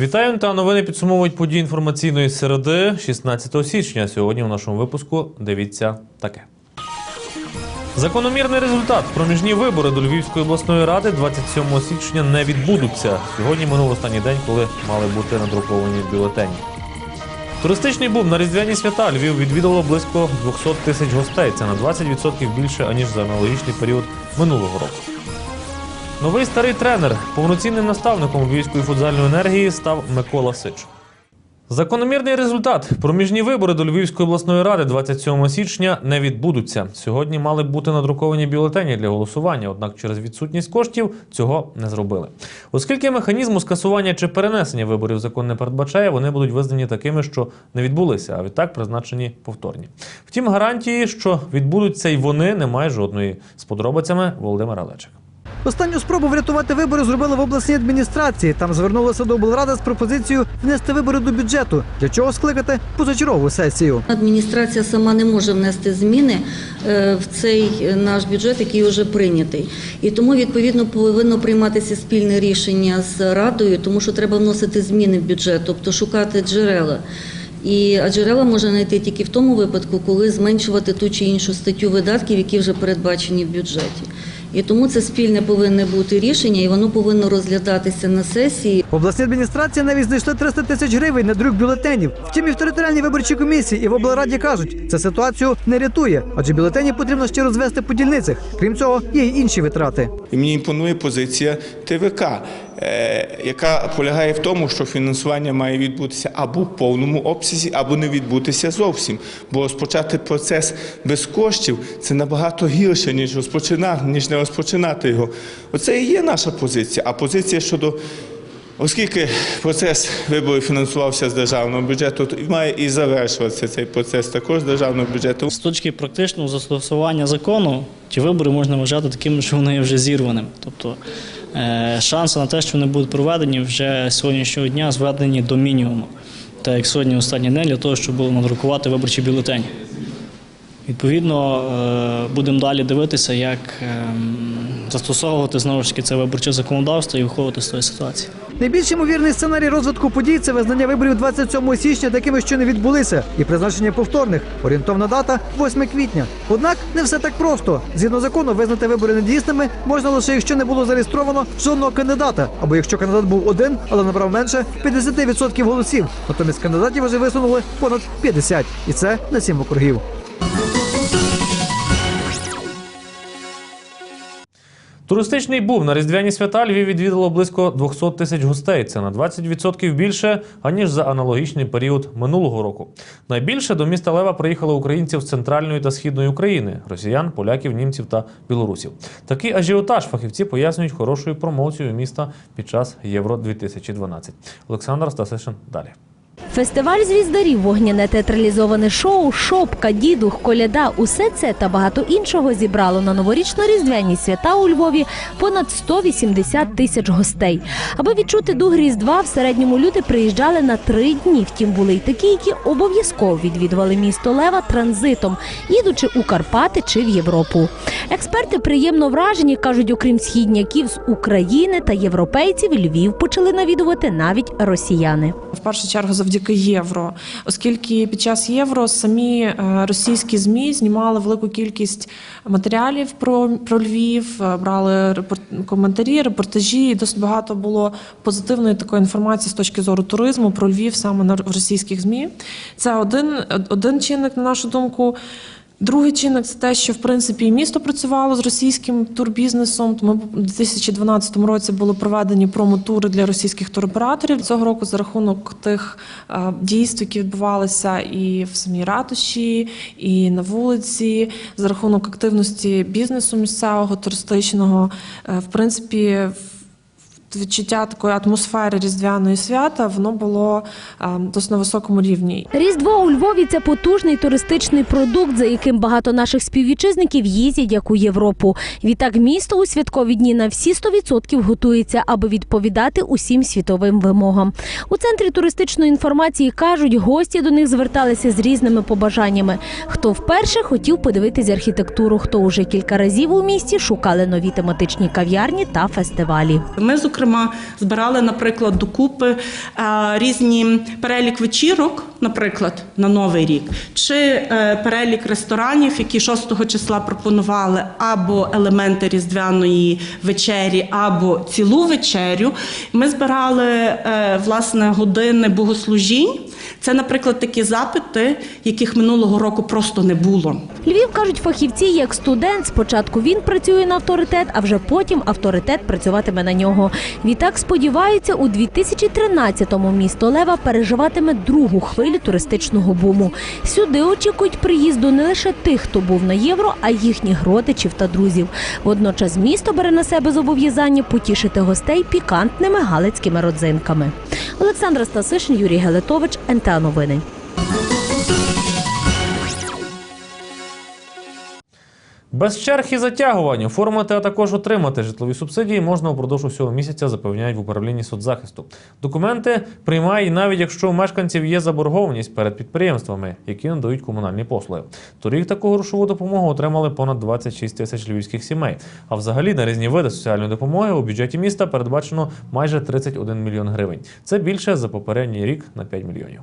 Вітаю та новини підсумовують події інформаційної середи 16 січня. Сьогодні в нашому випуску дивіться таке. Закономірний результат. Проміжні вибори до Львівської обласної ради 27 січня не відбудуться. Сьогодні минув останній день, коли мали бути надруковані бюлетені. Туристичний бум на різдвяні свята Львів відвідало близько 200 тисяч гостей. Це на 20% більше аніж за аналогічний період минулого року. Новий старий тренер, повноцінним наставником Львівської футзальної енергії став Микола Сич. Закономірний результат. Проміжні вибори до Львівської обласної ради 27 січня не відбудуться. Сьогодні мали б бути надруковані бюлетені для голосування, однак через відсутність коштів цього не зробили. Оскільки механізму скасування чи перенесення виборів закон не передбачає, вони будуть визнані такими, що не відбулися, а відтак призначені повторні. Втім, гарантії, що відбудуться й вони, немає жодної. З подробицями Володимира Лечик. Останню спробу врятувати вибори зробили в обласній адміністрації. Там звернулися до облради з пропозицією внести вибори до бюджету. Для чого скликати позачергову сесію? Адміністрація сама не може внести зміни е, в цей наш бюджет, який вже прийнятий. І тому відповідно повинно прийматися спільне рішення з радою, тому що треба вносити зміни в бюджет, тобто шукати джерела. І а джерела можна знайти тільки в тому випадку, коли зменшувати ту чи іншу статтю видатків, які вже передбачені в бюджеті. І тому це спільне повинне бути рішення, і воно повинно розглядатися на сесії. Обласні адміністрації навіть знайшли 300 тисяч гривень на друк бюлетенів. Втім, і в територіальній виборчій комісії і в облраді кажуть, це ситуацію не рятує, адже бюлетені потрібно ще розвести по дільницях. Крім цього, є й інші витрати. І мені імпонує позиція ТВК, яка полягає в тому, що фінансування має відбутися або в повному обсязі, або не відбутися зовсім. Бо розпочати процес без коштів це набагато гірше, ніж розпочинати, ніж не розпочинати його. Оце і є наша позиція. А позиція щодо. Оскільки процес виборів фінансувався з державного бюджету, то має і завершуватися цей процес також з державного бюджету. З точки практичного застосування закону, ті вибори можна вважати такими, що вони вже зірваними. Тобто е, шанси на те, що вони будуть проведені вже сьогоднішнього дня зведені до мінімуму. Так як сьогодні останній день для того, щоб надрукувати виборчі бюлетені. Відповідно, е, будемо далі дивитися, як ем, застосовувати знову ж таки це виборче законодавство і виходити з тої ситуації. Найбільш ймовірний сценарій розвитку подій це визнання виборів 27 січня такими, що не відбулися, і призначення повторних. Орієнтовна дата 8 квітня. Однак не все так просто. Згідно закону, визнати вибори недійсними можна лише якщо не було зареєстровано жодного кандидата, або якщо кандидат був один, але набрав менше 50% голосів. Натомість кандидатів вже висунули понад 50. і це на 7 округів. Туристичний бум на різдвяні свята Львів відвідало близько 200 тисяч гостей. Це на 20% більше аніж за аналогічний період минулого року. Найбільше до міста Лева приїхало українців з центральної та східної України росіян, поляків, німців та білорусів. Такий ажіотаж фахівці пояснюють хорошою промоцією міста під час Євро 2012 Олександр Стасишин далі. Фестиваль звіздарів, вогняне театралізоване шоу, шопка, дідух, коляда – усе це та багато іншого зібрало на новорічно-різдвяні свята у Львові понад 180 тисяч гостей. Аби відчути дух Різдва, в середньому люди приїжджали на три дні. Втім, були й такі, які обов'язково відвідували місто Лева транзитом, їдучи у Карпати чи в Європу. Експерти приємно вражені, кажуть, окрім східняків з України та європейців, Львів почали навідувати навіть росіяни. В першу чергу завдяки євро, оскільки під час євро самі е, російські змі знімали велику кількість матеріалів про, про Львів, е, брали репорт, коментарі, репортажі. І досить багато було позитивної такої інформації з точки зору туризму про Львів саме на російських змі. Це один, один чинник, на нашу думку. Другий чинник це те, що в принципі і місто працювало з російським турбізнесом. Тому в 2012 році були проведені промотури для російських туроператорів. Цього року за рахунок тих е, дійств, які відбувалися і в самій ратуші, і на вулиці, за рахунок активності бізнесу місцевого туристичного, е, в принципі. Відчуття такої атмосфери різдвяної свята воно було е, досить на високому рівні. Різдво у Львові це потужний туристичний продукт, за яким багато наших співвітчизників їздять як у Європу. Відтак місто у святкові дні на всі 100% готується, аби відповідати усім світовим вимогам. У центрі туристичної інформації кажуть, гості до них зверталися з різними побажаннями. Хто вперше хотів подивитись архітектуру, хто уже кілька разів у місті шукали нові тематичні кав'ярні та фестивалі. Ми з зокрема, збирали, наприклад, докупи е, різні перелік вечірок, наприклад, на Новий рік, чи е, перелік ресторанів, які 6 числа пропонували або елементи різдвяної вечері, або цілу вечерю. Ми збирали е, власне години богослужінь. Це, наприклад, такі запити, яких минулого року просто не було. Львів кажуть фахівці, як студент. Спочатку він працює на авторитет, а вже потім авторитет працюватиме на нього. Відтак сподіваються, у 2013-му місто Лева переживатиме другу хвилю туристичного буму. Сюди очікують приїзду не лише тих, хто був на євро, а їхніх родичів та друзів. Водночас місто бере на себе зобов'язання потішити гостей пікантними галицькими родзинками. Олександра Стасишин, Юрій Гелетович, НТА Новини. Без черг і затягувань оформити, а також отримати житлові субсидії можна упродовж усього місяця, запевняють в управлінні соцзахисту. Документи приймає навіть якщо у мешканців є заборгованість перед підприємствами, які надають комунальні послуги. Торік таку грошову допомогу отримали понад 26 тисяч львівських сімей. А взагалі на різні види соціальної допомоги у бюджеті міста передбачено майже 31 мільйон гривень. Це більше за попередній рік на 5 мільйонів.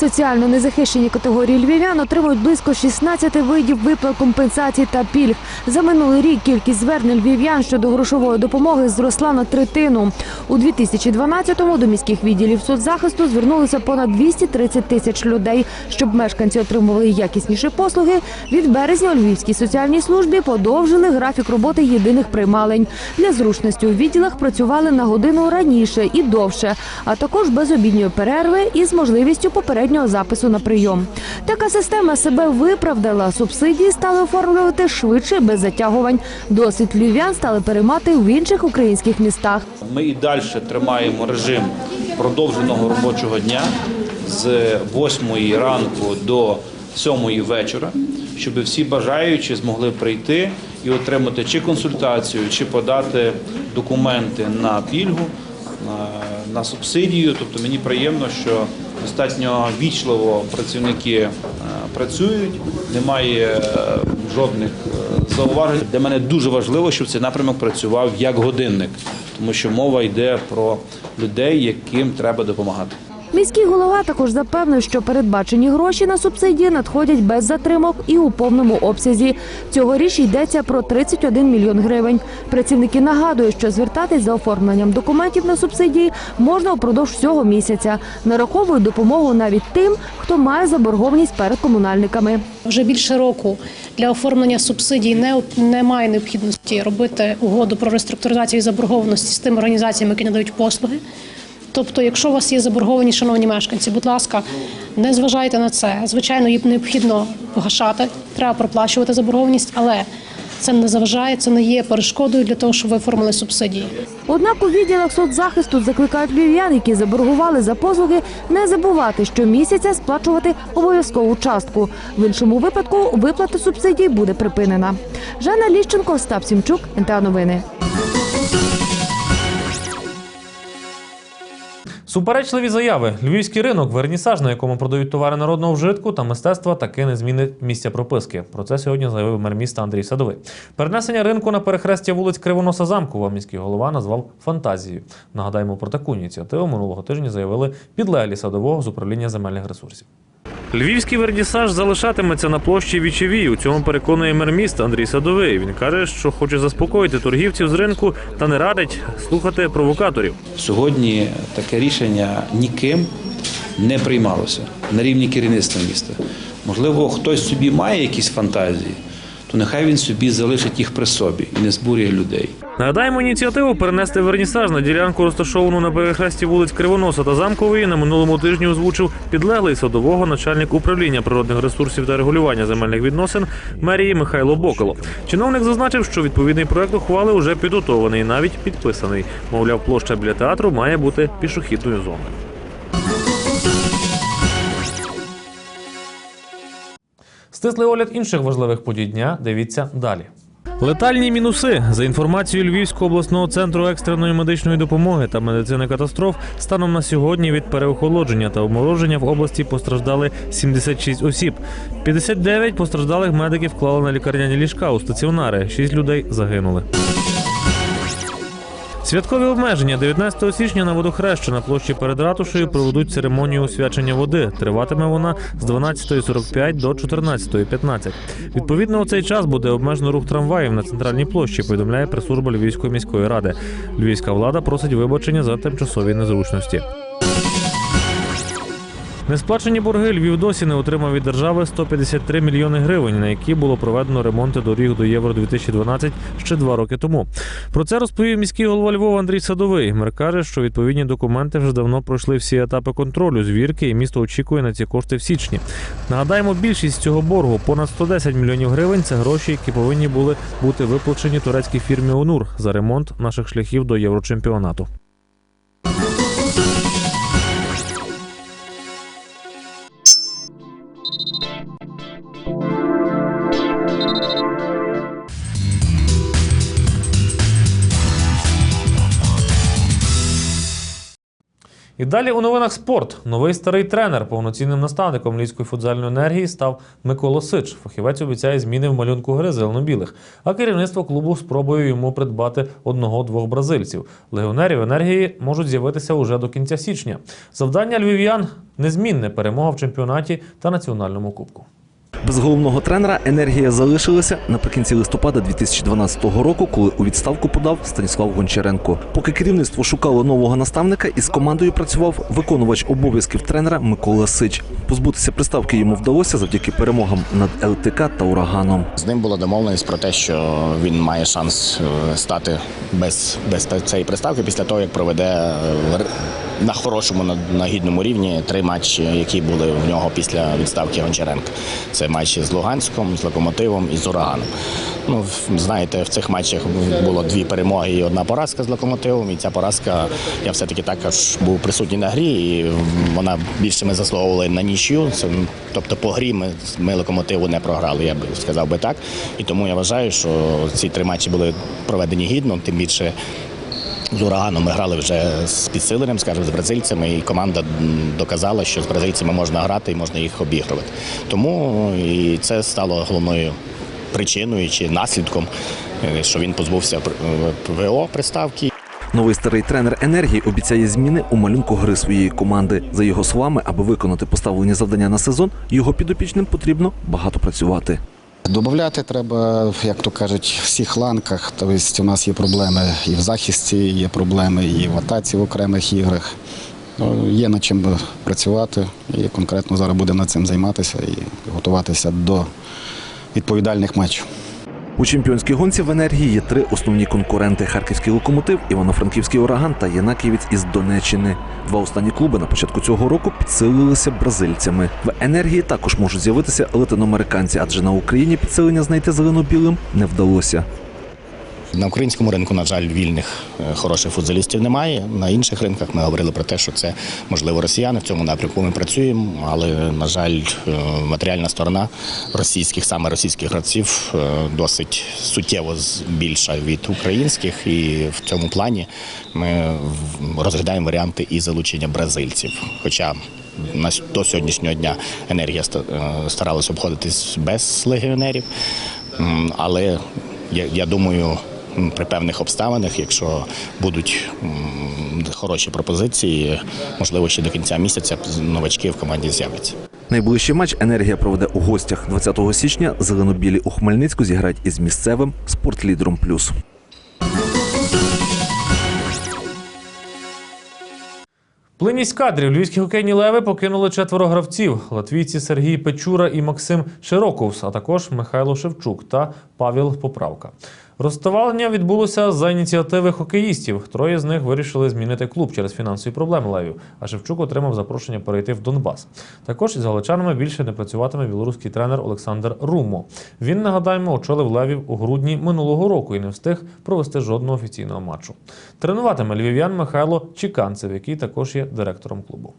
Соціально незахищені категорії львів'ян отримують близько 16 видів виплат компенсацій та пільг. За минулий рік кількість звернень львів'ян щодо грошової допомоги зросла на третину. У 2012-му до міських відділів соцзахисту звернулися понад 230 тисяч людей. Щоб мешканці отримували якісніші послуги, від березня у Львівській соціальній службі подовжили графік роботи єдиних приймалень. Для зручності у відділах працювали на годину раніше і довше, а також без обідньої перерви і з можливістю попереднього запису на прийом. Така система себе виправдала. Субсидії стали оформлювати швидше без затягувань. Досвід львів'ян стали переймати в інших українських містах. Ми і далі тримаємо режим продовженого робочого дня з 8 ранку до 7 вечора, щоб всі бажаючі змогли прийти і отримати чи консультацію, чи подати документи на пільгу, на субсидію. Тобто мені приємно, що достатньо вічливо працівники е, працюють, немає е, жодних е, зауважень. Для мене дуже важливо, щоб цей напрямок працював як годинник, тому що мова йде про людей, яким треба допомагати. Міський голова також запевнив, що передбачені гроші на субсидії надходять без затримок і у повному обсязі. Цьогоріч йдеться про 31 мільйон гривень. Працівники нагадують, що звертатись за оформленням документів на субсидії можна упродовж всього місяця. Нараховують допомогу навіть тим, хто має заборгованість перед комунальниками. Вже більше року для оформлення субсидій не, немає необхідності робити угоду про реструктуризацію заборгованості з тими організаціями, які надають послуги. Тобто, якщо у вас є заборгованість, шановні мешканці, будь ласка, не зважайте на це. Звичайно, її необхідно погашати, треба проплачувати заборгованість, але це не заважає, це не є перешкодою для того, щоб ви оформили субсидії. Однак у відділах соцзахисту закликають львів'ян, які заборгували за послуги, не забувати щомісяця сплачувати обов'язкову частку. В іншому випадку виплата субсидій буде припинена. Жанна Ліщенко, Остап Сімчук, НТА Новини. Суперечливі заяви. Львівський ринок, вернісаж, на якому продають товари народного вжитку та мистецтва, таки не змінить місця прописки. Про це сьогодні заявив мер міста Андрій Садовий. Перенесення ринку на перехрестя вулиць Кривоноса Замкова міський голова назвав фантазією. Нагадаємо про таку ініціативу минулого тижня заявили підлеглі садового з управління земельних ресурсів. Львівський вернісаж залишатиметься на площі Вічевій. У цьому переконує мер міста Андрій Садовий. Він каже, що хоче заспокоїти торгівців з ринку та не радить слухати провокаторів. Сьогодні таке рішення ніким не приймалося на рівні керівництва міста. Можливо, хтось собі має якісь фантазії, то нехай він собі залишить їх при собі і не збурює людей. Нагадаємо ініціативу перенести вернісаж на ділянку, розташовану на перехресті вулиць Кривоноса та Замкової. На минулому тижні озвучив підлеглий садового начальник управління природних ресурсів та регулювання земельних відносин мерії Михайло Боколо. Чиновник зазначив, що відповідний проект ухвали вже підготовлений, навіть підписаний. Мовляв, площа біля театру має бути пішохідною зоною. Стислий огляд інших важливих подій дня. Дивіться далі. Летальні мінуси за інформацією Львівського обласного центру екстреної медичної допомоги та медицини катастроф станом на сьогодні від переохолодження та обмороження в області постраждали 76 осіб. 59 постраждалих медиків вклали на лікарняні ліжка у стаціонари. 6 людей загинули. Святкові обмеження 19 січня на водохреща на площі перед ратушею проведуть церемонію освячення води. Триватиме вона з 12.45 до 14.15. Відповідно, у цей час буде обмежено рух трамваїв на центральній площі. Повідомляє прес-служба Львівської міської ради. Львівська влада просить вибачення за тимчасові незручності. Несплачені борги Львів досі не отримав від держави 153 мільйони гривень, на які було проведено ремонти доріг до Євро 2012 ще два роки тому. Про це розповів міський голова Львова Андрій Садовий. Мер каже, що відповідні документи вже давно пройшли всі етапи контролю, звірки, і місто очікує на ці кошти в січні. Нагадаємо, більшість цього боргу понад 110 мільйонів гривень. Це гроші, які повинні були бути виплачені турецькій фірмі Онур за ремонт наших шляхів до Єврочемпіонату. І далі у новинах спорт. Новий старий тренер, повноцінним наставником Львівської футзальної енергії став Микола Сич. Фахівець обіцяє зміни в малюнку гри зелено-білих. А керівництво клубу спробує йому придбати одного-двох бразильців. Легіонерів енергії можуть з'явитися уже до кінця січня. Завдання львів'ян незмінне перемога в чемпіонаті та національному кубку. Без головного тренера енергія залишилася наприкінці листопада 2012 року, коли у відставку подав Станіслав Гончаренко. Поки керівництво шукало нового наставника, із командою працював виконувач обов'язків тренера Микола Сич. Позбутися приставки йому вдалося завдяки перемогам над ЛТК та ураганом. З ним була домовленість про те, що він має шанс е, стати без, без цієї приставки після того, як проведе е, на хорошому, на, на гідному рівні три матчі, які були в нього після відставки Гончаренка. Це матчі з Луганськом, з Локомотивом і з Ураганом. Ну, знаєте, в цих матчах було дві перемоги і одна поразка з локомотивом. І ця поразка, я все-таки також був присутній на грі, і вона більше ми заслуговували на нічю. Тобто по грі ми, ми локомотиву не програли, я би сказав би так. І тому я вважаю, що ці три матчі були проведені гідно, тим більше. З ураганом ми грали вже з підсиленням, скажімо, з бразильцями, і команда доказала, що з бразильцями можна грати і можна їх обігрувати. Тому і це стало головною причиною чи наслідком, е, що він позбувся е, ВО приставки. Новий старий тренер енергії обіцяє зміни у малюнку гри своєї команди. За його словами, аби виконати поставлені завдання на сезон, його підопічним потрібно багато працювати. Добавляти треба, як то кажуть, в всіх ланках. Тобто у нас є проблеми і в захисті, є проблеми і в атаці в окремих іграх. Ну, Є над чим працювати і конкретно зараз будемо над цим займатися і готуватися до відповідальних матчів. У чемпіонській гонці в енергії є три основні конкуренти: харківський локомотив, івано-франківський ураган та Єнаківець із Донеччини. Два останні клуби на початку цього року підсилилися бразильцями. В енергії також можуть з'явитися латиноамериканці, адже на Україні підсилення знайти зелено-білим не вдалося. На українському ринку, на жаль, вільних е, хороших футзалістів немає. На інших ринках ми говорили про те, що це можливо росіяни. В цьому напрямку ми працюємо, але на жаль, е, матеріальна сторона російських, саме російських гравців, е, досить суттєво більша від українських, і в цьому плані ми розглядаємо варіанти і залучення бразильців. Хоча до сьогоднішнього дня енергія ста- старалась обходитись без легіонерів, але я, думаю, при певних обставинах, якщо будуть хороші пропозиції, можливо, ще до кінця місяця новачки в команді з'являться. Найближчий матч енергія проведе у гостях 20 січня. Зеленобілі у Хмельницьку зіграють із місцевим спортлідером плюс. Плинність кадрів львівські хокейні леви покинули четверо гравців: латвійці Сергій Печура і Максим Широковс, а також Михайло Шевчук та Павел Поправка. Розставання відбулося за ініціативи хокеїстів. Троє з них вирішили змінити клуб через фінансові проблеми левів. А Шевчук отримав запрошення перейти в Донбас. Також із галичанами більше не працюватиме білоруський тренер Олександр Румо. Він нагадаємо очолив левів у грудні минулого року і не встиг провести жодного офіційного матчу. Тренуватиме львів'ян Михайло Чіканцев, який також є директором клубу.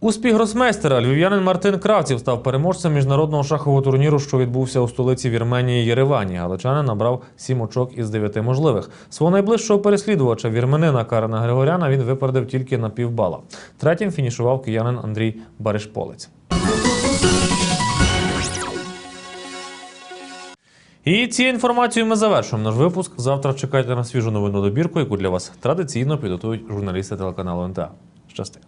Успіх гросмейстера львів'янин Мартин Кравців став переможцем міжнародного шахового турніру, що відбувся у столиці Вірменії Єревані. Галичанин набрав сім очок із дев'яти можливих. Свого найближчого переслідувача вірменина Карена Григоряна він випередив тільки на півбала. Третім фінішував киянин Андрій Баришполець. І цією інформацією ми завершуємо наш випуск. Завтра чекайте на свіжу новинну добірку, яку для вас традиційно підготують журналісти телеканалу НТА. Щасти.